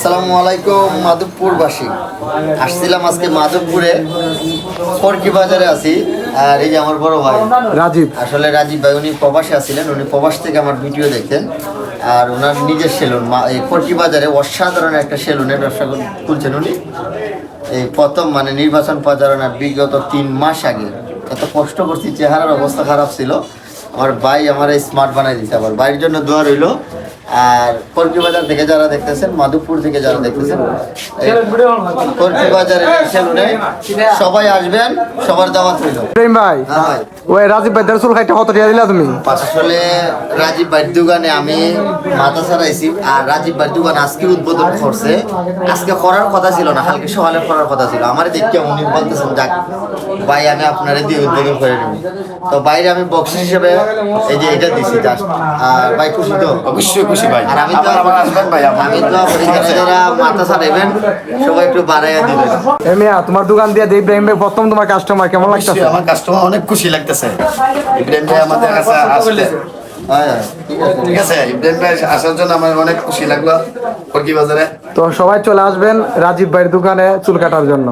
আসসালামু আলাইকুম মাধবপুরবাসী। আসছিলাম আজকে মাধবপুরে। ফরকি বাজারে আছি আর এই যে আমার বড় ভাই। রাজীব। আসলে রাজীব ভাই উনি প্রবাসে আছিলেন উনি প্রবাস থেকে আমার ভিডিও দেখতেন আর ওনার নিজের সেলুন এই ফরকি বাজারে অসাধারণ একটা সেলুনের ব্যবসা খুলছেন উনি। এই প্রথম মানে নির্বাচন প্রচারণার বিগত তিন মাস আগে। এত কষ্ট করছি চেহারার অবস্থা খারাপ ছিল। আমার ভাই আমার স্মার্ট বানাই দিতে আবার ভাইয়ের জন্য দোয়া রইল। আর কর্কি বাজার থেকে যারা দেখতেছেন মাধবপুর থেকে যারা দেখতেছেন কর্কি বাজারে বাজারের সেলুনে সবাই আসবেন সবার দাওয়াত রইল। ভাই হ্যাঁ ভাই। ওই রাজীব ভাই দেড় চুল খাইতে কত টাকা দিলা তুমি? আসলে রাজীব ভাইয়ের দোকানে আমি মাথা ছাড়াইছি আর রাজীব ভাইয়ের দোকান আজকে উদ্বোধন করছে। আজকে করার কথা ছিল না কালকে সকালে করার কথা ছিল। আমার দেখে উনি বলতেছেন যাক ভাই আমি আপনারে দিয়ে উদ্বোধন করে নেব। তো বাইরে আমি বক্সিস হিসেবে এই যে এটা দিছি জাস্ট আর ভাই খুশি তো? অবশ্যই খুশি ভাই। আর আমি তো আসবেন ভাই আমি তো যারা যারা মাথা ছাড়াইবেন সবাই একটু বাড়াইয়া দিবেন। এ মিয়া তোমার দোকান দিয়ে দেই ইব্রাহিম ভাই প্রথম তোমার কাস্টমার কেমন লাগছে আমার কাস্টমার অনেক খুশি লাগতেছে। ইব্রাহিম ভাই আমাদের কাছে আসলে হ্যাঁ ঠিক আছে। ঠিক আছে ইব্রাহিম ভাই আসার জন্য আমার অনেক খুশি লাগল। বাজারে। তো সবাই চলে আসবেন রাজীব ভাইয়ের দোকানে চুল কাটার জন্য।